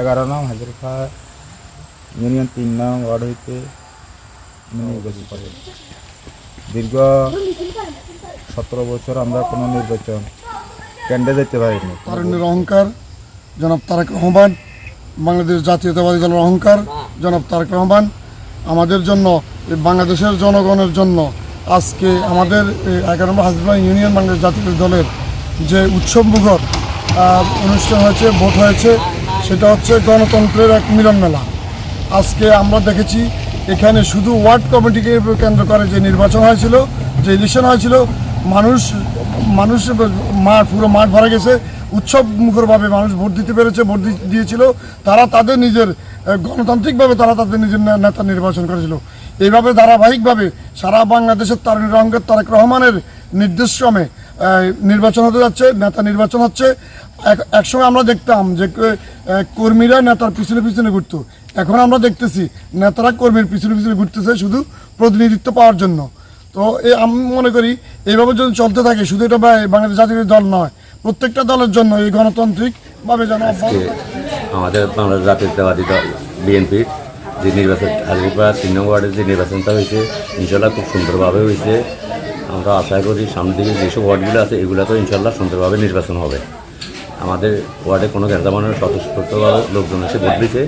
এগারো নং হাজিরখা ইউনিয়ন তিন নং ওয়ার্ড হইতে দীর্ঘ সতেরো বছর আমরা কোনো নির্বাচন কেন্দ্রে যেতে পারিনি। তারুণ্যের অহংকার, জনাব তারেক রহমান, বাংলাদেশ জাতীয়তাবাদী দলের অহংকার, জনাব তারেক রহমান, আমাদের জন্য বাংলাদেশের জনগণের জন্য আজকে আমাদের এগারো নম্বর হাজিরা ইউনিয়ন বাংলাদেশ জাতীয় দলের যে উৎসব মুখর অনুষ্ঠান হয়েছে, ভোট হয়েছে, সেটা হচ্ছে গণতন্ত্রের এক মিলন মেলা। আজকে আমরা দেখেছি এখানে শুধু ওয়ার্ড কমিটিকে কেন্দ্র করে যে নির্বাচন হয়েছিল, যে ইলেকশন হয়েছিল, মানুষ মানুষ মাঠ পুরো মাঠ ভরা গেছে, উৎসব মুখরভাবে মানুষ ভোট দিতে পেরেছে, ভোট দিয়েছিল। তারা তাদের নিজের গণতান্ত্রিকভাবে তারা তাদের নিজের নেতা নির্বাচন করেছিল। এইভাবে ধারাবাহিকভাবে সারা বাংলাদেশের তারুণ রঙ্গের তারেক রহমানের নির্দেশক্রমে নির্বাচন হতে যাচ্ছে, নেতা নির্বাচন হচ্ছে। এক- একসময় আমরা দেখতাম যে কর্মীরা নেতার পিছনে পিছনে ঘুরতো। এখন আমরা দেখতেছি নেতারা কর্মীর পিছনে পিছনে ঘুরতেছে শুধু প্রতিনিধিত্ব পাওয়ার জন্য। তো এ, আমি মনে করি এইভাবে যদি চলতে থাকে, শুধু এটা বাংলাদেশ জাতীয় দল নয়, প্রত্যেকটা দলের জন্য এই গণতান্ত্রিকভাবে যেন। আমাদের বাংলাদেশ জাতীয়তাবাদী দল বিএনপির যে নির্বাচন হাজিরপাড়া তিন নম্বর ওয়ার্ডের যে নির্বাচনটা হয়েছে ইনশাল্লাহ খুব সুন্দরভাবে হয়েছে। আমরা আশা করি সামনের দিকে যেসব ওয়ার্ডগুলো আছে এগুলোতেও ইনশাল্লাহ সুন্দরভাবে নির্বাচন হবে। আমাদের ওয়ার্ডে কোনো গ্যাঞ্জামানের স্বতঃস্ফূর্তভাবে লোকজন এসে ভোট দিচ্ছে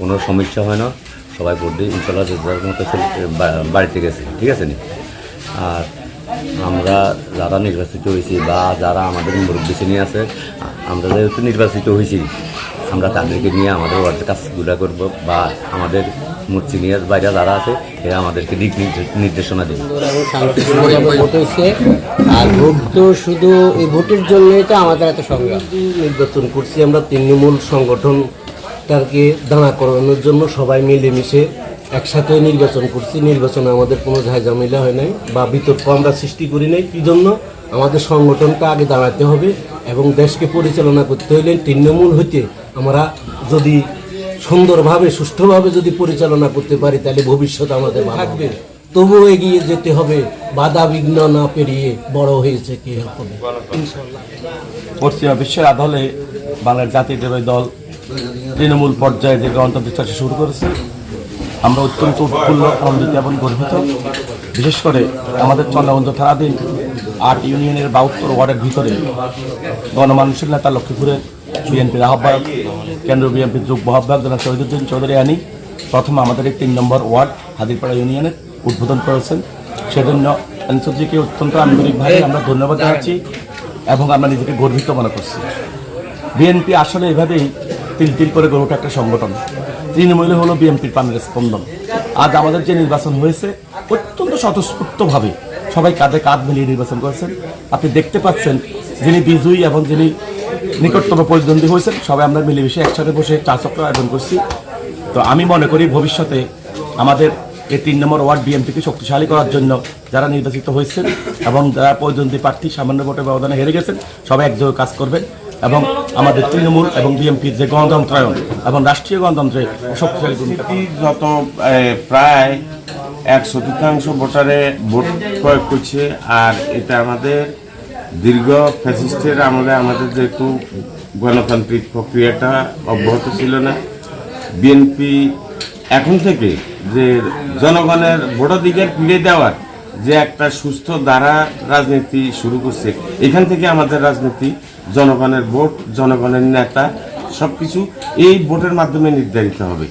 কোনো সমস্যা হয় না। সবাই ভোট দিয়ে ইনশাল্লাহ মতো বাড়িতে গেছে, ঠিক আছে নি? আর আমরা যারা নির্বাচিত হয়েছি বা যারা আমাদের মুরব্বী শ্রেণি আছে, আমরা যেহেতু নির্বাচিত হয়েছি আমরা তাদেরকে নিয়ে আমাদের ওয়ার্ডের কাজগুলো করব বা আমাদের সিনিয়র বাইরে যারা আছে এরা আমাদেরকে দিক নির্দেশনা দেবে। ভোট হয়েছে আর ভোট তো শুধু এই ভোটের জন্যই তো আমাদের এত সংগ্রাম। নির্বাচন করছি আমরা তৃণমূল সংগঠনটাকে দাঁড়া করানোর জন্য সবাই মিলেমিশে একসাথে নির্বাচন করছি। নির্বাচনে আমাদের কোনো ঝামেলা হয় নাই বা বিতর্ক আমরা সৃষ্টি করি নাই। কি জন্য আমাদের সংগঠনটা আগে দাঁড়াতে হবে। এবং দেশকে পরিচালনা করতে হইলে তৃণমূল হইতে আমরা যদি সুন্দরভাবে সুষ্ঠুভাবে যদি পরিচালনা করতে পারি তাহলে ভবিষ্যৎ আমাদের থাকবে। তবুও এগিয়ে যেতে হবে। বাধা বিঘ্ন না পেরিয়ে বড় হয়েছে কে হবে। পশ্চিমা বিশ্বের আদলে বাংলার জাতীয়তাবাদী দল তৃণমূল পর্যায়ে যে গণতান্ত্রিক চর্চা শুরু করেছে আমরা অত্যন্ত উৎফুল্ল, আনন্দিত এবং গর্বিত। বিশেষ করে আমাদের চন্দ্রবন্ধ থানাধীন আট ইউনিয়নের বাহাত্তর ওয়ার্ডের ভিতরে গণমানুষের নেতা লক্ষ্মীপুরের বিএনপির আহ্বায়ক কেন্দ্র বিএনপির যুগ্ম আহ্বায়ক জনাব শহীদুদ্দিন চৌধুরী আনি প্রথম আমাদের এই তিন নম্বর ওয়ার্ড হাদিরপাড়া ইউনিয়নের উদ্বোধন করেছেন। সেজন্য এনসিজিকে অত্যন্ত আন্তরিকভাবে আমরা ধন্যবাদ জানাচ্ছি এবং আমরা নিজেকে গর্বিত মনে করছি। বিএনপি আসলে এভাবেই তিল তিল করে ওঠা একটা সংগঠন। তৃণমূলে হলো বিএনপির প্রাণের স্পন্দন। আজ আমাদের যে নির্বাচন হয়েছে, অত্যন্ত স্বতঃস্ফূর্তভাবে সবাই কাঁধে কাঁধ মিলিয়ে নির্বাচন করেছেন। আপনি দেখতে পাচ্ছেন যিনি বিজয়ী এবং যিনি নিকটতম প্রতিদ্বন্দ্বী হয়েছেন, সবাই আমরা মিলেমিশে একসাথে বসে চা চক্র আয়োজন করছি। তো আমি মনে করি ভবিষ্যতে আমাদের এই তিন নম্বর ওয়ার্ড বিএনপিকে শক্তিশালী করার জন্য যারা নির্বাচিত হয়েছেন এবং যারা প্রতিদ্বন্দ্বী প্রার্থী সামান্য ভোটের ব্যবধানে হেরে গেছেন, সবাই একযোগে কাজ করবেন। এবং আমাদের তৃণমূল এবং বিএনপির যে গণতন্ত্রায়ন এবং রাষ্ট্রীয় গণতন্ত্রে শক্তিশালী যত প্রায় এক চতুর্থাংশ ভোটারে ভোট প্রয়োগ করছে, আর এটা আমাদের দীর্ঘ ফ্যাসিস্টের আমলে আমাদের যেহেতু গণতান্ত্রিক প্রক্রিয়াটা অব্যাহত ছিল না, বিএনপি এখন থেকে যে জনগণের ভোটাধিকার ফিরে দেওয়ার যে একটা সুস্থ ধারা রাজনীতি শুরু করছে, এখান থেকে আমাদের রাজনীতি জনগণের ভোট জনগণের নেতা সবকিছু এই ভোটের মাধ্যমে নির্ধারিত হবে।